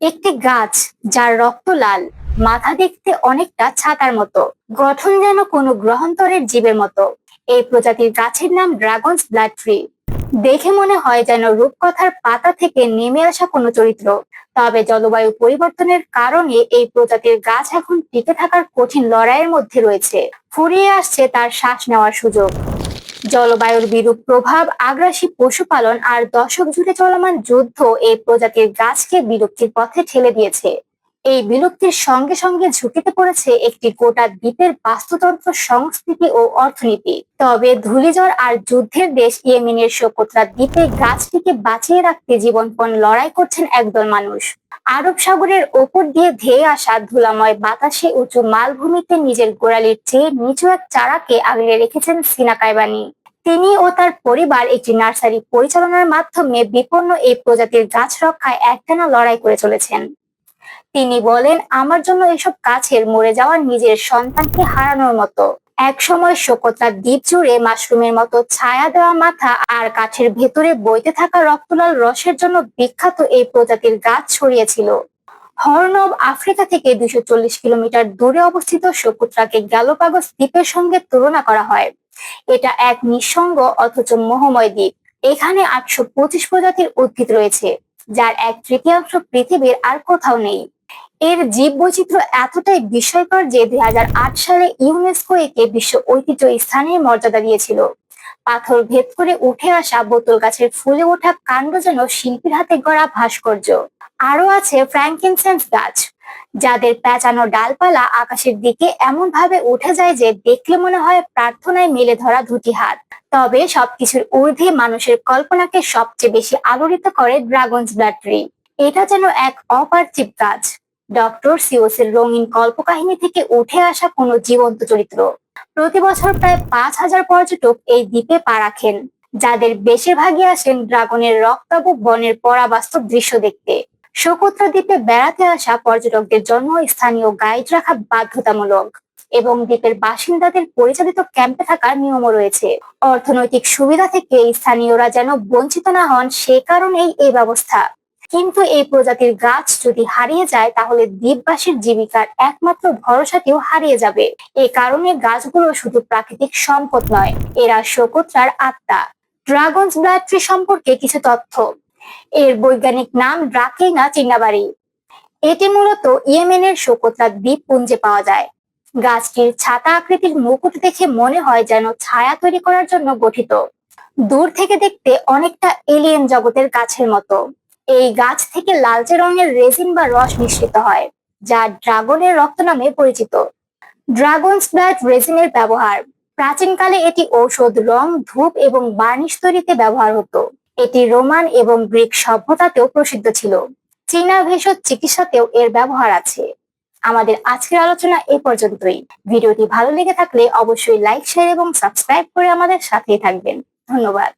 একটি গাছ যার রক্ত লাল, মাথা দেখতে অনেকটা ছাতার মতো। গঠন যেন কোনো গ্রহান্তরের জীবের মতো। এই প্রজাতির গাছের নাম ড্রাগনস ব্লাড ট্রি। দেখে মনে হয় যেন রূপকথার পাতা থেকে নেমে আসা কোনো চরিত্র। তবে জলবায়ু পরিবর্তনের কারণে এই প্রজাতির গাছ এখন টিকে থাকার কঠিন লড়াইয়ের মধ্যে রয়েছে। ফুরিয়ে আসছে তার শ্বাস নেওয়ার সুযোগ। জলবায়ুর বিরূপ প্রভাব, আগ্রাসী পশুপালন আর দশক জুড়ে চলমান যুদ্ধ এই প্রজাতির গাছকে বিলুপ্তির পথে ঠেলে দিয়েছে। এই বিলুপ্তির সঙ্গে সঙ্গে ঝুঁকিতে পড়েছে একটি গোটা দ্বীপের বাস্তুতন্ত্র, সংস্কৃতি ও অর্থনীতি। তবে ধূলিঝড় আর যুদ্ধের দেশ ইয়েমেনের শোকতরা দ্বীপে গাছটিকে বাঁচিয়ে রাখতে জীবনপণ লড়াই করছেন একদল মানুষ। আরব সাগরের ওপর দিয়ে ধেয়ে আসা ধুলাময় বাতাসে উঁচু মালভূমিতে নিজের গোড়ালির চেয়ে নিচু এক চারাকে আগলে রেখেছেন সিনা কাইবানি তিনি ও তার পরিবার একটি নার্সারি পরিচালনার মাধ্যমে বিপন্ন এই প্রজাতির গাছ রক্ষায় একটানা লড়াই করে চলেছেন। তিনি বলেন, আমার জন্য এসব গাছের মরে যাওয়া নিজের সন্তানকে হারানোর মতো। এক সময় দ্বীপ জুড়ে মাশরুমের মতো ছায়া দেওয়া মাথা আর কাঠের ভেতরে বইতে থাকা রক্তলাল রসের জন্য বিখ্যাত এই প্রজাতির গাছ ছড়িয়েছিল। হর্ন অব আফ্রিকা থেকে দুশো কিলোমিটার দূরে অবস্থিত শকুত্রাকে গ্যালোপাগস দ্বীপের সঙ্গে তুলনা করা হয়। এটা এক নিঃসঙ্গ অথচ মোহময় দ্বীপ। এখানে আটশো পঁচিশ প্রজাতির উদ্ভিদ রয়েছে, যার এক তৃতীয়াংশ পৃথিবীর আর কোথাও নেই। এর জীব বৈচিত্র্য এতটাই বিস্ময়কর যে দুই হাজার আট সালে ইউনেস্কো একে বিশ্ব ঐতিহ্য স্থানের মর্যাদা দিয়েছিল। পাথর ভেদ করে উঠে আসা বোতল গাছের ফুলে ওঠা কাণ্ড যেন শিল্পীর হাতে গড়া ভাস্কর্য। আরও আছে ফ্র্যাঙ্কিনসেন্স গাছ। যাদের পেঁচানো ডালপালা আকাশের দিকে এমন ভাবে উঠে যায় যে দেখলে মনে হয় প্রার্থনায় মেলে ধরা দুটি হাত। তবে সবকিছুর ঊর্ধ্বে মানুষের কল্পনাকে সবচেয়ে বেশি আলোড়িত করে ড্রাগনস ব্লাড ট্রি এটা যেন এক অপার্থিব গাছ ডক্টর সিওসের রঙিন কল্পকাহিনী থেকে উঠে আসা কোনো জীবন্ত চরিত্র। প্রতি বছর প্রায় পাঁচ হাজার পর্যটক এই দ্বীপে পা রাখেন। যাদের বেশিরভাগই আসেন ড্রাগনের রক্তাভ বনের পরাবাস্তব দৃশ্য দেখতে। শকুত্রা দ্বীপে বেড়াতে আসা পর্যটকদের জন্য স্থানীয় গাইড রাখা বাধ্যতামূলক এবং দ্বীপের বাসিন্দাদের পরিচালিত ক্যাম্পে থাকার নিয়মও রয়েছে। অর্থনৈতিক সুবিধা থেকে স্থানীয়রা যেন বঞ্চিত না হন, সে কারণেই এই ব্যবস্থা। কিন্তু এই প্রজাতির গাছ যদি হারিয়ে যায়, তাহলে দ্বীপবাসীর জীবিকার একমাত্র ভরসাটিও হারিয়ে যাবে। এ কারণে গাছগুলো শুধু প্রাকৃতিক সম্পদ নয়, এরা শোকত্রার আত্মা। ড্রাগনস ব্লাড সম্পর্কে কিছু তথ্য। এর বৈজ্ঞানিক নাম ড্রাকেনা চিন্নাবাড়ি এটি মূলত ইয়েমেনের শোকতরা দ্বীপপুঞ্জে পাওয়া যায়। গাছটির ছাতা আকৃতির মুকুট দেখে মনে হয় যেন ছায়া তৈরি করার জন্য গঠিত। দূর থেকে দেখতে অনেকটা এলিয়েন জগতের গাছের মতো। এই গাছ থেকে লালচে রঙের রেজিন বা রস মিশ্রিত হয়, যা ড্রাগনের রক্ত নামে পরিচিত। ড্রাগনস ব্লাড রেজিনের ব্যবহার। প্রাচীনকালে এটি ঔষধ, রং, ধূপ এবং বার্নিশ তৈরিতে ব্যবহার হতো। এটি রোমান এবং গ্রিক সভ্যতাতেও প্রসিদ্ধ ছিল। চীনা ভেষজ চিকিৎসাতেও এর ব্যবহার আছে। আমাদের আজকের আলোচনা এ পর্যন্তই। ভিডিওটি ভালো লেগে থাকলে অবশ্যই লাইক, শেয়ার এবং সাবস্ক্রাইব করে আমাদের সাথেই থাকবেন। ধন্যবাদ।